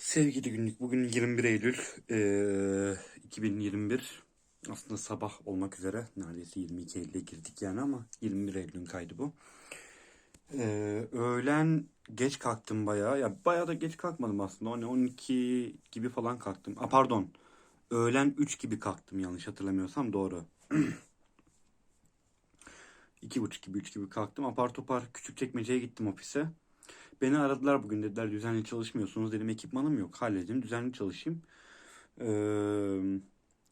Sevgili günlük bugün 21 Eylül eee, 2021 aslında sabah olmak üzere neredeyse 22 Eylül'e girdik yani ama 21 Eylül'ün kaydı bu. Eee, öğlen geç kalktım bayağı ya bayağı da geç kalkmadım aslında Hani 12 gibi falan kalktım. A pardon öğlen 3 gibi kalktım yanlış hatırlamıyorsam doğru. İki buçuk gibi üç gibi kalktım apar topar Küçükçekmece'ye gittim ofise. Beni aradılar bugün dediler düzenli çalışmıyorsunuz dedim ekipmanım yok halledin düzenli çalışayım. Ee,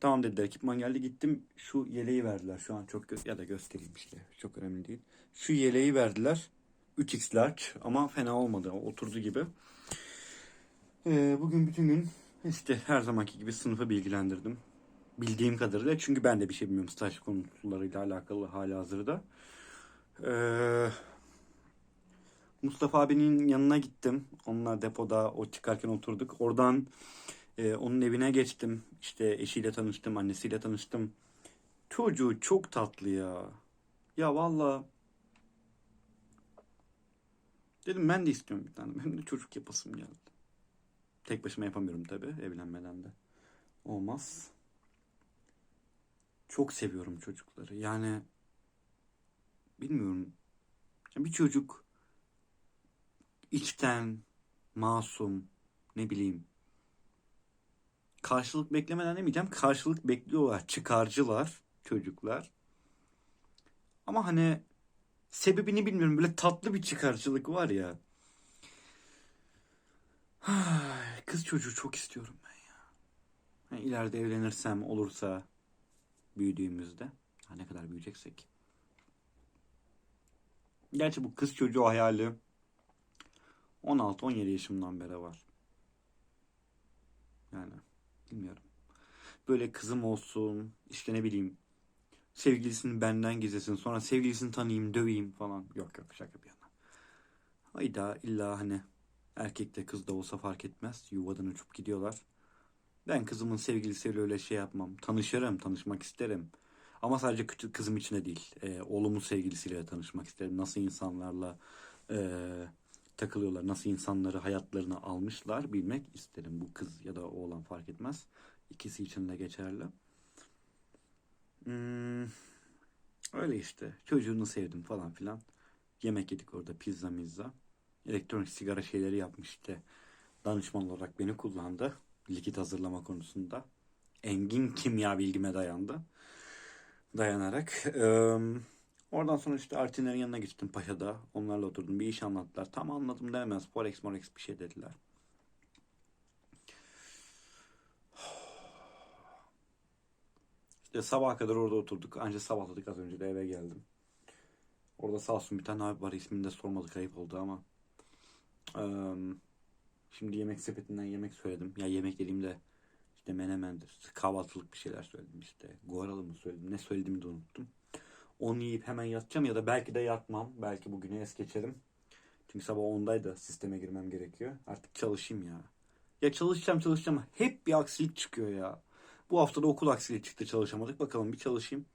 tamam dediler ekipman geldi gittim şu yeleği verdiler şu an çok ya da göstereyim işte çok önemli değil. Şu yeleği verdiler 3x large ama fena olmadı oturdu gibi. Ee, bugün bütün gün işte her zamanki gibi sınıfı bilgilendirdim. Bildiğim kadarıyla çünkü ben de bir şey bilmiyorum staj konularıyla alakalı hala hazırda. Ee, Mustafa abinin yanına gittim. Onunla depoda o çıkarken oturduk. Oradan e, onun evine geçtim. İşte eşiyle tanıştım, annesiyle tanıştım. Çocuğu çok tatlı ya. Ya valla. Dedim ben de istiyorum bir tane. Benim de çocuk yapasım geldi. Tek başıma yapamıyorum tabii evlenmeden de. Olmaz. Çok seviyorum çocukları. Yani bilmiyorum. Bir çocuk içten, masum, ne bileyim. Karşılık beklemeden demeyeceğim. Karşılık bekliyorlar. Çıkarcılar çocuklar. Ama hani sebebini bilmiyorum. Böyle tatlı bir çıkarcılık var ya. Kız çocuğu çok istiyorum ben ya. Yani ileride evlenirsem olursa büyüdüğümüzde. Ne kadar büyüyeceksek. Gerçi bu kız çocuğu hayali 16-17 yaşımdan beri var. Yani bilmiyorum. Böyle kızım olsun işte ne bileyim sevgilisini benden gizlesin sonra sevgilisini tanıyayım döveyim falan. Yok yok şaka bir yana. Hayda illa hani erkek de kız da olsa fark etmez. Yuvadan uçup gidiyorlar. Ben kızımın sevgilisiyle öyle şey yapmam. Tanışırım, tanışmak isterim. Ama sadece küçük kızım için de değil. Ee, oğlumun sevgilisiyle tanışmak isterim. Nasıl insanlarla ee, takılıyorlar. Nasıl insanları hayatlarına almışlar bilmek isterim. Bu kız ya da oğlan fark etmez. İkisi için de geçerli. Hmm, öyle işte. Çocuğunu sevdim falan filan. Yemek yedik orada pizza mizza. Elektronik sigara şeyleri yapmış işte. Danışman olarak beni kullandı. Likit hazırlama konusunda. Engin kimya bilgime dayandı. Dayanarak. Eee Oradan sonra işte Artinlerin yanına gittim Paşa'da. Onlarla oturdum. Bir iş anlattılar. Tam anladım demez. Forex Morex bir şey dediler. İşte sabaha kadar orada oturduk. Anca sabahladık az önce de eve geldim. Orada sağ olsun bir tane abi var. İsmini de sormadık ayıp oldu ama. Eee, şimdi yemek sepetinden yemek söyledim. Ya yemek dediğimde işte menemendir. Kahvaltılık bir şeyler söyledim işte. Guaralı mı söyledim. Ne söylediğimi de unuttum. Onu yiyip hemen yatacağım ya da belki de yatmam. Belki bugünü es geçerim. Çünkü sabah 10'daydı sisteme girmem gerekiyor. Artık çalışayım ya. Ya çalışacağım çalışacağım. Hep bir aksilik çıkıyor ya. Bu hafta da okul aksiliği çıktı çalışamadık. Bakalım bir çalışayım.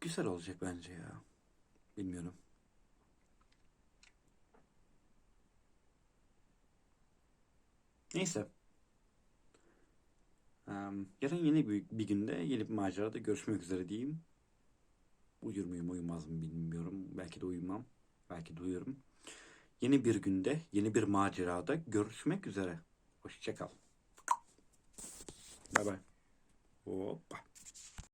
Güzel olacak bence ya. Bilmiyorum. Neyse. Yarın yeni bir, bir günde yeni bir macerada görüşmek üzere diyeyim. Uyur muyum uyumaz mı bilmiyorum. Belki de uyumam. Belki de uyurum. Yeni bir günde yeni bir macerada görüşmek üzere. Hoşçakal. Bay bay. Hoppa.